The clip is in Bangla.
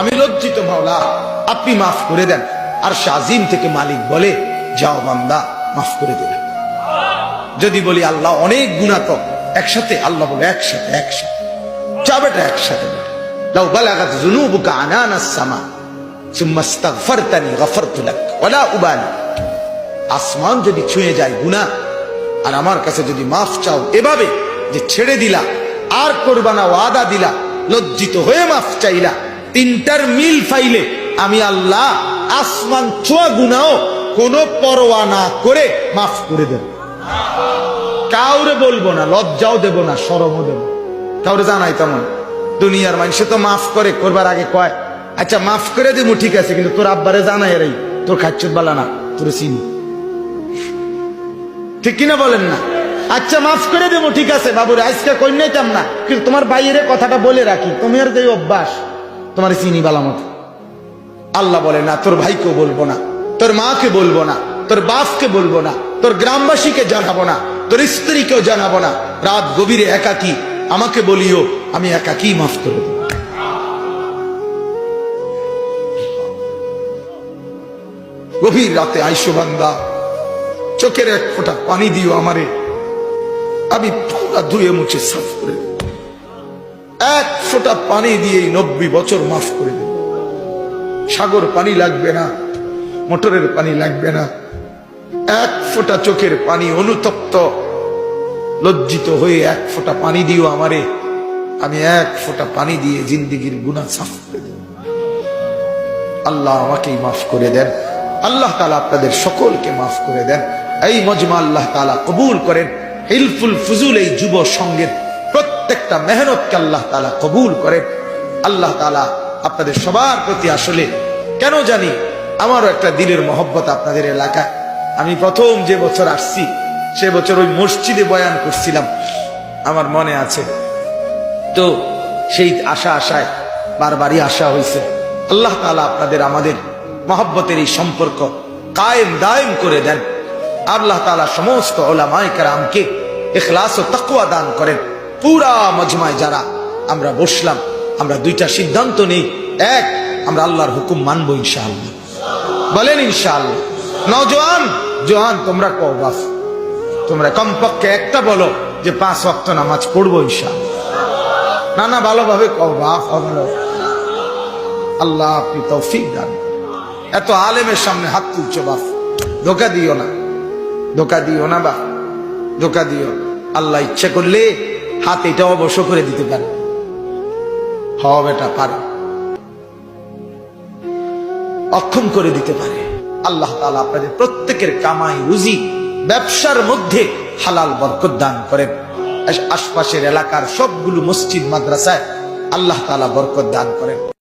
আমি লজ্জিত মাওলা, আপনি মাফ করে দেন। আর শাজিম থেকে মালিক বলে, যাও বান্দা, মাফ করে দিলেন যদি বলি আল্লাহ অনেক গুণা তো, একসাথে, আল্লাহ বলে একসাথে একসাথে। একসাথে আসমান যদি ছুঁয়ে যায় গুনাহ আর আমার কাছে যদি মাফ চাও এভাবে যে ছেড়ে দিলা, আর ওয়াদা দিলা, লজ্জিত হয়ে মাফ চাইলা। তিনটার মিল ফাইলে আমি আল্লাহ আসমান ছোঁয়া গুনাও কোনো পরোয়া না করে মাফ করে দেব। কাউরে বলব না, লজ্জাও দেব না সরমও দেব। কাউরে জানাই তেমন দুনিয়ার মানুষে তো মাফ করে, করবার আগে কয় আচ্ছা মাফ করে দেবো ঠিক আছে, কিন্তু তোর আব্বারে জানাই এরাই তোর খাচ্চুর বালা না, তোর চিনি। ঠিক কিনা বলেন না? আচ্ছা মাফ করে দেবো ঠিক আছে, বাবুরে, আজকে কই নিতাম না, কিন্তু তোমার বাইরে কথাটা বলে রাখি তোমার যে অভ্যাস তোমার চিনি বালা মতো। আল্লাহ বলে, না, তোর ভাইকেও বলব না, তোর মাকে বলব না, তোর বাপকে বলব না, তোর গ্রামবাসীকে জানাব না, তোর স্ত্রীকেও জানাব না। রাত গভীরে একাকি, আমাকে বলিও, আমি একাকি মাফ করে দেব। গভীর রাতে আইসো বান্দা, চোখের এক ফোঁটা পানি দিও আমারে। আমি পুরা ধুয়ে মুছে সাফ করে দেব। এক পানি দিয়ে নব্বই বছর মাফ করে দেব। সাগর পানি লাগবে না, মোটরের পানি লাগবে না। এক ফোঁটা চোখের পানি অনুতপ্ত, লজ্জিত হয়ে এক ফোঁটা পানি দিও আমারে। আমি এক ফোঁটা পানি দিয়ে জিন্দিগির গুণা সাফ করে দেব। আল্লাহ আমাকেই মাফ করে দেন। আল্লাহ তালা আপনাদের সকলকে মাফ করে দেন। এই মজমা আল্লাহ তালা কবুল করেন। হিলফুল ফুজুল এই যুব সঙ্গের প্রত্যেকটা মেহনতকে আল্লাহ তালা কবুল করেন আল্লাহ তালা আপনাদের সবার প্রতি আসলে কেন জানি আমারও একটা দিলের মহব্বত আপনাদের এলাকায়। আমি প্রথম যে বছর আসছি, সে বছর ওই মসজিদে বয়ান করছিলাম। আমার মনে আছে। তো সেই আশা আশায় বারবারই আশা হয়েছে। আল্লাহ তালা আপনাদের আমাদের মহব্বতের এই সম্পর্ক কায়েম দায়েম করে দেন। আল্লাহ তালা সমস্ত ওলামায় কারামকে এখলাস ও তাকুয়া দান করেন। পুরা মজমায় যারা আমরা বসলাম, আমরা দুইটা সিদ্ধান্ত নেই। এক, আমরা আল্লাহর হুকুম মানবো ইনশাআল্লাহ। বলেন ইনশাআল্লাহ। নজওয়ান জোয়ান তোমরা কও বাস। তোমরা কমপক্ষে একটা বলো যে পাঁচ ওয়াক্ত নামাজ পড়ব ইনশাআল্লাহ। না না, ভালোভাবে কও বাপ আল্লাহ আপনি তৌফিক দান। এত আলেমের সামনে হাত তুলছো বাপ ধোকা দিও না। ধোকা দিও না বা ধোকা দিও। আল্লাহ ইচ্ছে করলে হাত এটা অবশ্য করে দিতে পারে। হওয়া বেটা, পারে। অক্ষম করে দিতে পারে। আল্লাহ তালা আপনাদের প্রত্যেকের কামাই, রুজি, ব্যবসার মধ্যে হালাল বরকত দান করেন। আশপাশের এলাকার সবগুলো মসজিদ, মাদ্রাসায় আল্লাহ তালা বরকত দান করেন।